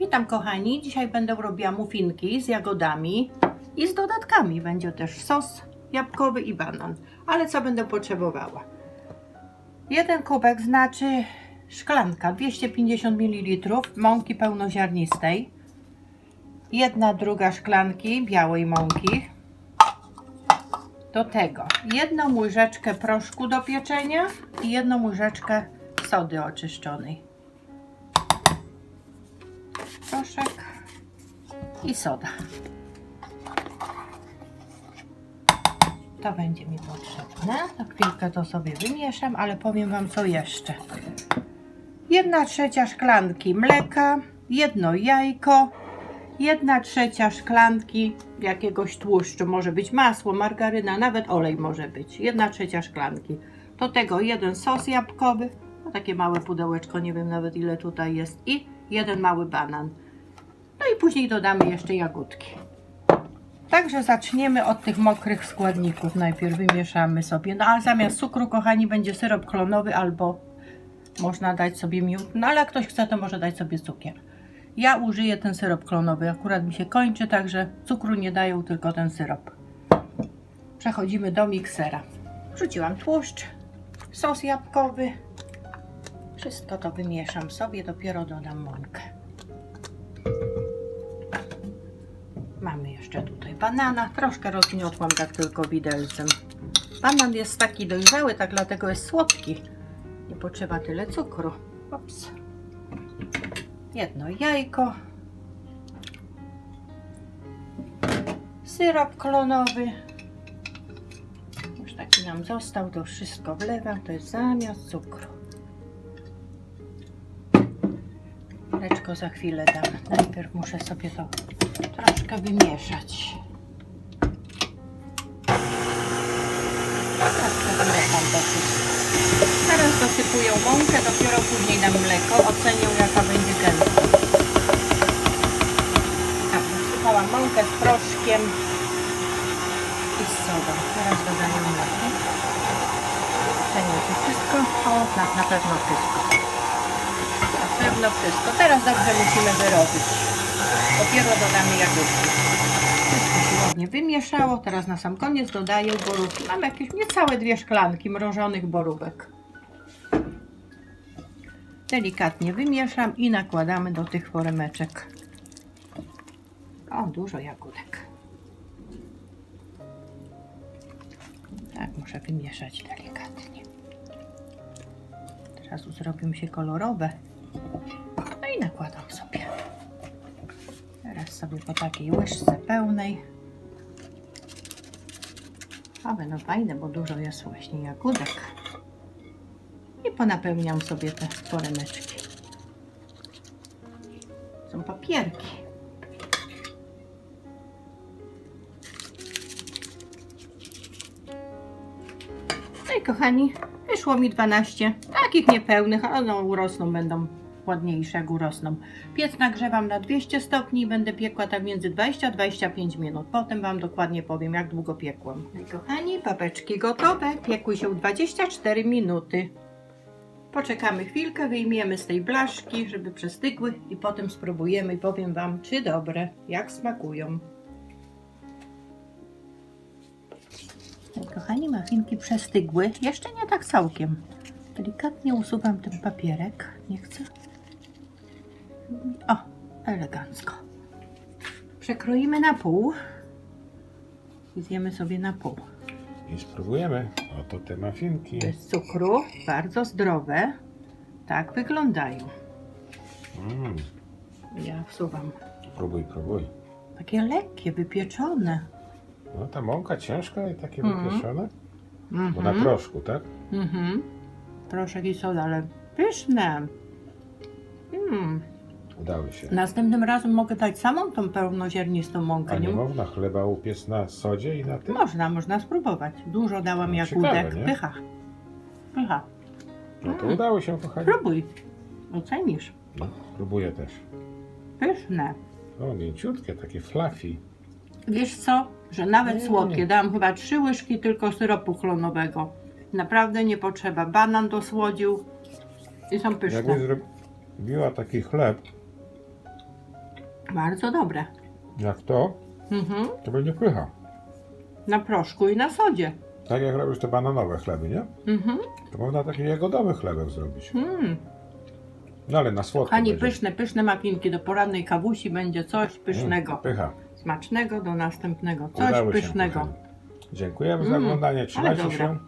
Witam kochani, dzisiaj będę robiła muffinki z jagodami i z dodatkami. Będzie też sos jabłkowy i banan. Ale co będę potrzebowała? Jeden kubek znaczy szklanka 250 ml mąki pełnoziarnistej. Jedna druga szklanki białej mąki. Do tego jedną łyżeczkę proszku do pieczenia i jedną łyżeczkę sody oczyszczonej. I soda. To będzie mi potrzebne. Na chwilkę to sobie wymieszam, ale powiem Wam co jeszcze. Jedna trzecia szklanki mleka, jedno jajko, jedna trzecia szklanki jakiegoś tłuszczu, może być masło, margaryna, nawet olej może być. Jedna trzecia szklanki. Do tego jeden sos jabłkowy, no takie małe pudełeczko, nie wiem nawet ile tutaj jest, i jeden mały banan. Później dodamy jeszcze jagódki. Także zaczniemy od tych mokrych składników. Najpierw wymieszamy sobie. No a zamiast cukru, kochani, będzie syrop klonowy albo można dać sobie miód. No ale jak ktoś chce, to może dać sobie cukier. Ja użyję ten syrop klonowy. Akurat mi się kończy, także cukru nie dają, tylko ten syrop. Przechodzimy do miksera. Wrzuciłam tłuszcz, sos jabłkowy. Wszystko to wymieszam sobie, dopiero dodam mąkę. Mamy jeszcze tutaj banana. Troszkę rozgniotłam tak tylko widelcem. Banan jest taki dojrzały, tak dlatego jest słodki. Nie potrzeba tyle cukru. Ups. Jedno jajko. Syrop klonowy. Już taki nam został, to wszystko wlewam. To jest zamiast cukru. Mleczko za chwilę dam. Najpierw muszę sobie to troszkę wymieszać. Teraz dosypuję mąkę, dopiero później dam mleko. Ocenię jaka będzie gęsta. Tak, dosypałam mąkę z proszkiem i z sodą. Teraz dodaję mleko. Ocenię to wszystko. O, na, na pewno wszystko. Na pewno wszystko. Teraz dobrze musimy wyrobić. Dopiero dodamy jagódki. Wszystko się ładnie wymieszało. Teraz na sam koniec dodaję borówki. Mam jakieś niecałe dwie szklanki mrożonych borówek. Delikatnie wymieszam i nakładamy do tych foremeczek. O, dużo jagódek. Tak, muszę wymieszać delikatnie. Teraz zrobią się kolorowe. No i nakładam sobie. Teraz sobie po takiej łyżce pełnej. A będą fajne, bo dużo jest właśnie jagódek. I ponapełniam sobie te foremeczki. Są papierki. No i kochani, wyszło mi 12 takich niepełnych, ale no urosną, będą ładniejsze jak urosną. Piec nagrzewam na 200 stopni i będę piekła tak między 20 a 25 minut. Potem Wam dokładnie powiem, jak długo piekłam. No kochani, babeczki gotowe. Piekły się 24 minuty. Poczekamy chwilkę, wyjmiemy z tej blaszki, żeby przestygły i potem spróbujemy i powiem Wam, czy dobre, jak smakują. Kochani, mafinki przestygły. Jeszcze nie tak całkiem. Delikatnie usuwam ten papierek. Nie chcę. O, elegancko. Przekroimy na pół. I zjemy sobie na pół. I spróbujemy. Oto te mafinki. Bez cukru, bardzo zdrowe. Tak wyglądają. Mm, Ja wsuwam. próbuj, próbuj. Takie lekkie, wypieczone. No ta mąka ciężka i takie Mhm. wypieszone. Bo na Mhm. proszku, tak? Mhm. Proszek i soda, ale pyszne. Mm. Udały się. Następnym razem mogę dać samą tą pełnoziarnistą A mąkę. nie Nie? można chleba upiec na sodzie i na tym? Można, można spróbować. Dużo dałam No, jagódek. ciekawe, nie? Pycha. Pycha. No to Mm. udało się, kochani. Próbuj. Ocenisz. No, próbuję też. Pyszne. O, mięciutkie, takie fluffy. Wiesz co? Że nawet Mm. słodkie. Dałam chyba trzy łyżki tylko syropu chlonowego. Naprawdę nie potrzeba. Banan dosłodził i są pyszne. Jakby zrobiła taki chleb, Bardzo dobre. Jak to, Mhm. to będzie pycha. Na proszku i na sodzie. Tak jak robisz te bananowe chleby, nie? Mhm. To można taki jagodowy chlebek zrobić. Mm. No ale na słodko Kochani, będzie. pyszne, pyszne mapinki. Do porannej kawusi będzie coś pysznego. Mm, pycha. Smacznego do następnego. Coś Udały się, pysznego. kochani. Dziękujemy za Mm, oglądanie. Trzymajcie dobre. się.